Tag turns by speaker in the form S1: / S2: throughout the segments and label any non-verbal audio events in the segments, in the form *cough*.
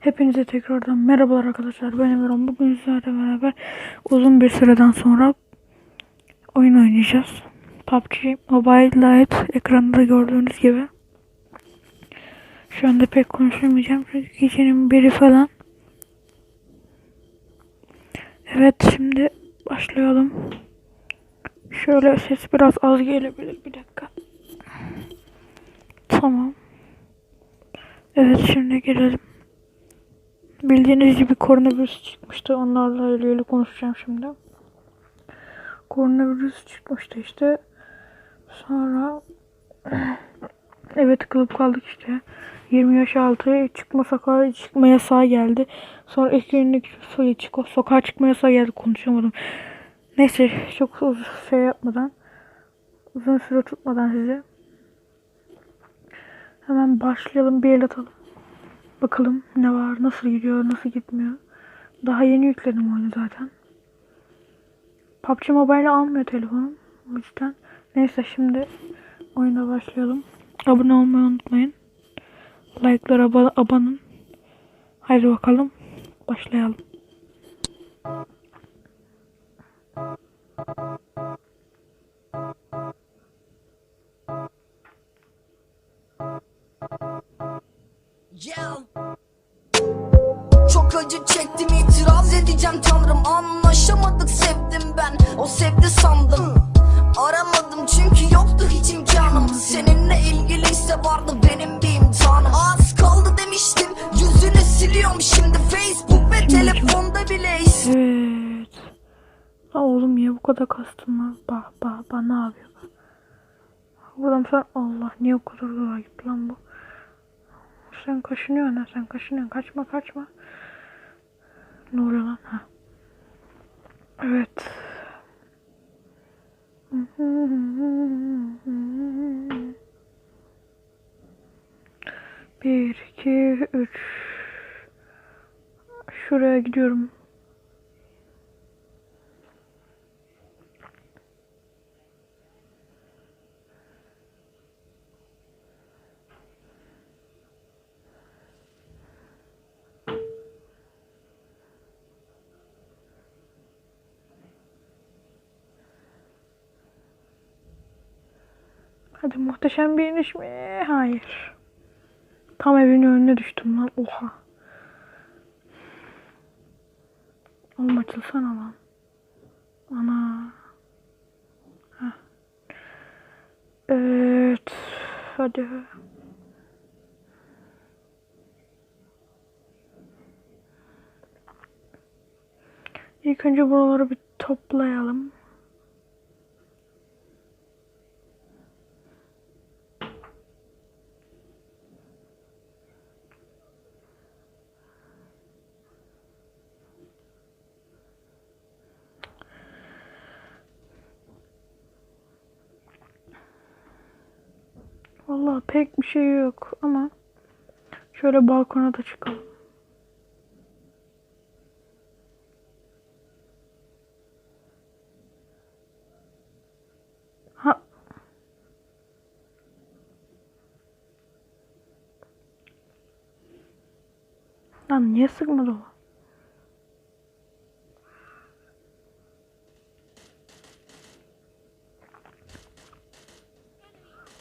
S1: Hepinize tekrardan merhabalar arkadaşlar. Ben Emirhan. Bugün sizlerle beraber uzun bir süreden sonra oyun oynayacağız. PUBG Mobile Lite ekranında gördüğünüz gibi. Şu anda pek konuşamayacağım çünkü gecenin biri falan. Evet şimdi başlayalım. Şöyle ses biraz az gelebilir bir dakika. Tamam. Evet şimdi gelelim. Bildiğiniz gibi koronavirüs çıkmıştı. Onlarla ilgili konuşacağım şimdi. Koronavirüs çıkmıştı işte. Sonra *clears throat* eve tıkılıp kaldık işte. 20 yaş altı çıkma sokağa çıkma yasağı geldi. Sonra ilk günlük çık sokağa çıkma yasağı geldi konuşamadım. Neyse çok uzun şey yapmadan uzun süre tutmadan sizi hemen başlayalım bir el atalım. Bakalım ne var, nasıl gidiyor, nasıl gitmiyor. Daha yeni yükledim oyunu zaten. PUBG Mobile almıyor telefonum. O yüzden. Neyse şimdi oyuna başlayalım. Abone olmayı unutmayın. Like'lara aba- abanın. Haydi bakalım. Başlayalım.
S2: Yeah. Acı çektim itiraz edeceğim tanrım Anlaşamadık sevdim ben o sevdi sandım Aramadım çünkü yoktu hiç imkanım Seninle ilgiliyse vardı benim bir imtihanım Az kaldı demiştim yüzünü siliyorum şimdi Facebook ve telefonda bile
S1: Evet. Lan oğlum niye bu kadar kastın lan? Bak bak bak ne yapıyor? Buradan sen Allah niye o kadar uzağa gitti lan bu? Sen kaşınıyorsun ha sen kaşınıyorsun. Kaçma kaçma. Ne lan? Ha. Evet. Bir, iki, üç. Şuraya gidiyorum. Hadi muhteşem bir iniş mi? Hayır. Tam evin önüne düştüm lan. Oha. Oğlum açılsana lan. Ana. Heh. Evet. Hadi. İlk önce buraları bir toplayalım. Vallahi pek bir şey yok ama şöyle balkona da çıkalım. Ha. Lan niye sıkmadı o?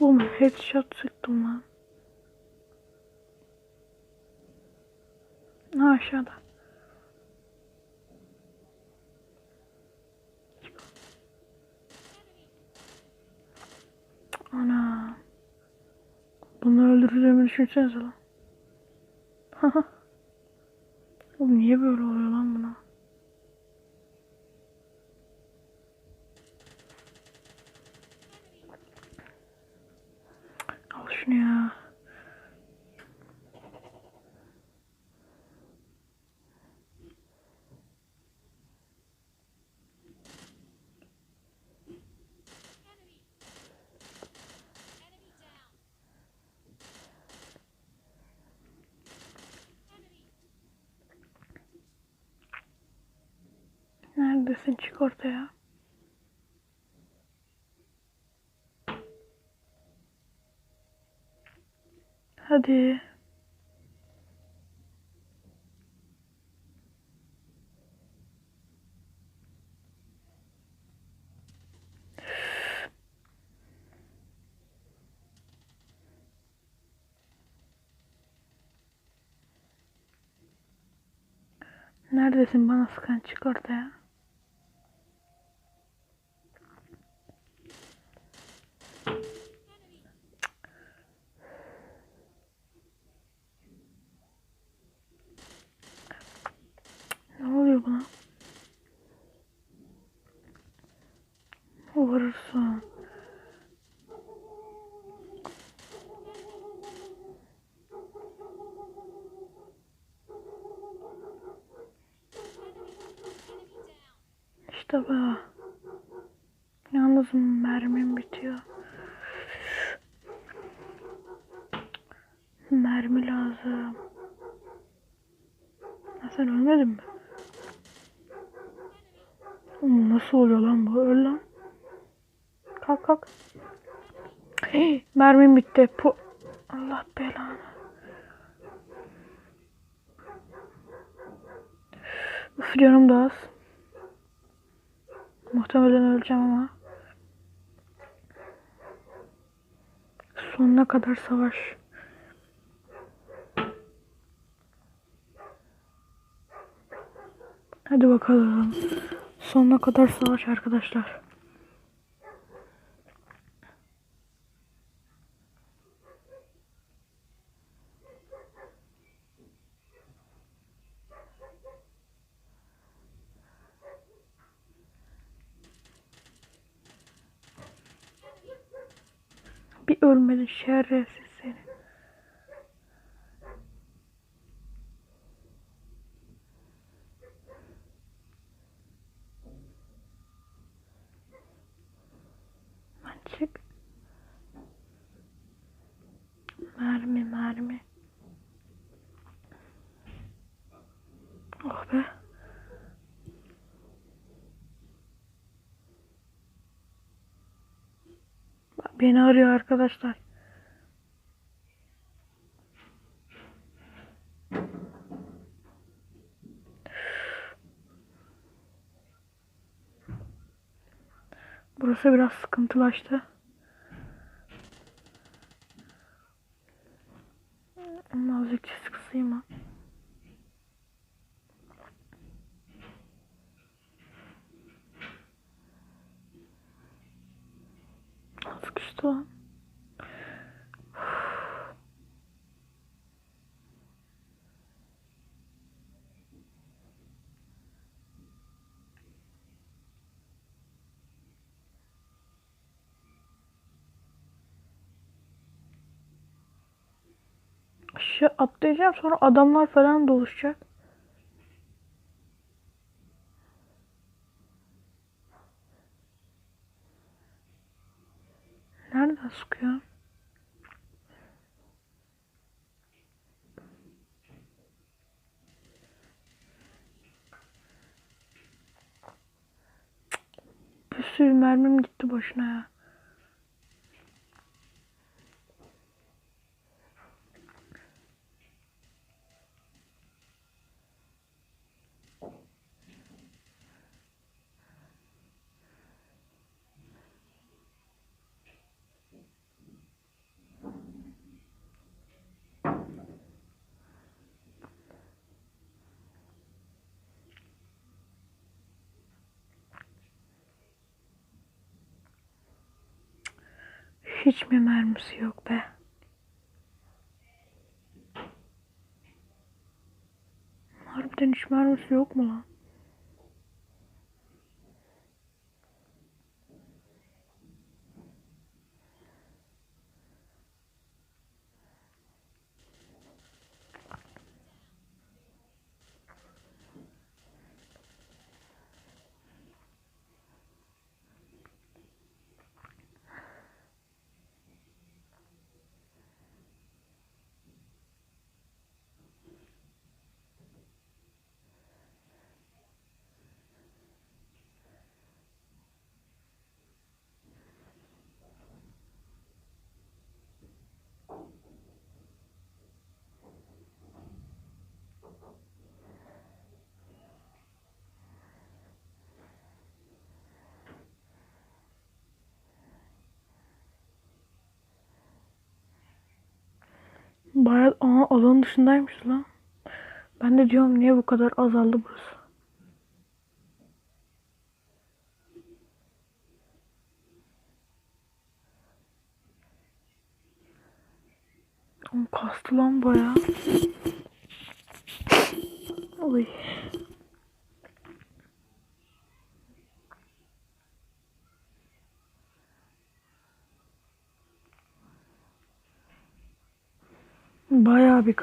S1: Oğlum headshot sıktım lan. Ha aşağıda. Ana. Bunları öldüreceğimi düşünsenize lan. *laughs* Oğlum niye böyle oluyor lan buna? Al şunu ya. Neredesin çık ortaya. Hadi. Neredesin bana sıkan çık ortaya. Vurursun. İşte bu. Yalnız mermim bitiyor. Mermi lazım. Ha, sen ölmedin mi? Nasıl oluyor lan bu? Öl lan. Kalk kalk. *gasps* Hey, bitti. Pu Allah belanı. Üf canım da az. Muhtemelen öleceğim ama. Sonuna kadar savaş. Hadi bakalım. Sonuna kadar savaş arkadaşlar. Bir ölmedin şerefsiz seni. Lan çık. Mermi mermi. Beni arıyor arkadaşlar. Burası biraz sıkıntılaştı. Azıcık sıkısıyım ha. Sıkıştı lan. Aşağı atlayacağım sonra adamlar falan doluşacak. Nereden sıkıyor? Bir sürü mermim gitti boşuna ya. Hiç mi mermisi yok be? Harbiden hiç mermisi yok mu lan? Bayağı aa, alanın dışındaymış lan. Ben de diyorum niye bu kadar azaldı burası. Oğlum kastı lan baya. Oy. Bayağı bir.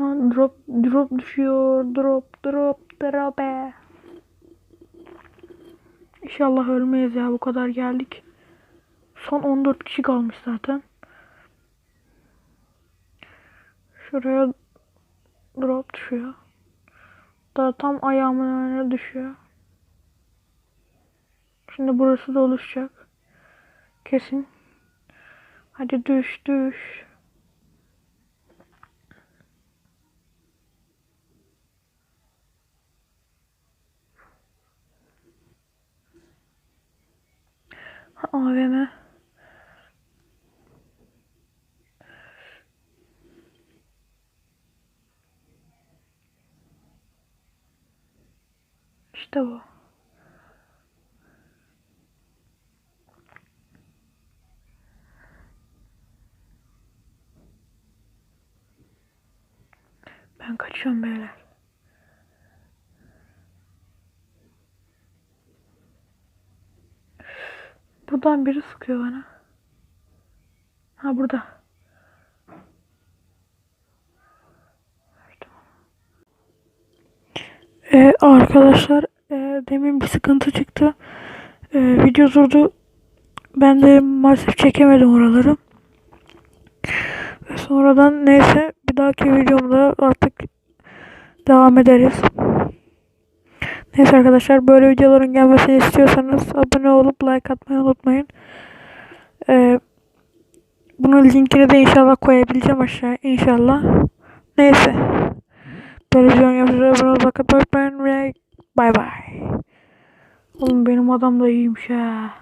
S1: Lan drop drop düşüyor. Drop drop drop. e. İnşallah ölmeyiz ya bu kadar geldik. Son 14 kişi kalmış zaten. Şuraya drop düşüyor. Daha tam ayağımın önüne düşüyor. Şimdi burası da oluşacak. Kesin. Hadi düş düş. AVM. İşte bu. Ben kaçıyorum beyler. Buradan biri sıkıyor bana. Ha burada. Ee, arkadaşlar demin bir sıkıntı çıktı. Ee, video durdu. Ben de maalesef çekemedim oraları. Ve sonradan neyse bir dahaki videomda artık devam ederiz. Neyse arkadaşlar böyle videoların gelmesini istiyorsanız abone olup like atmayı unutmayın. Ee, bunun linkini de inşallah koyabileceğim aşağı inşallah. Neyse. Videonun gelmesini abone atmayı unutmayın ve bay bay. Oğlum benim adam da iyiymiş ha.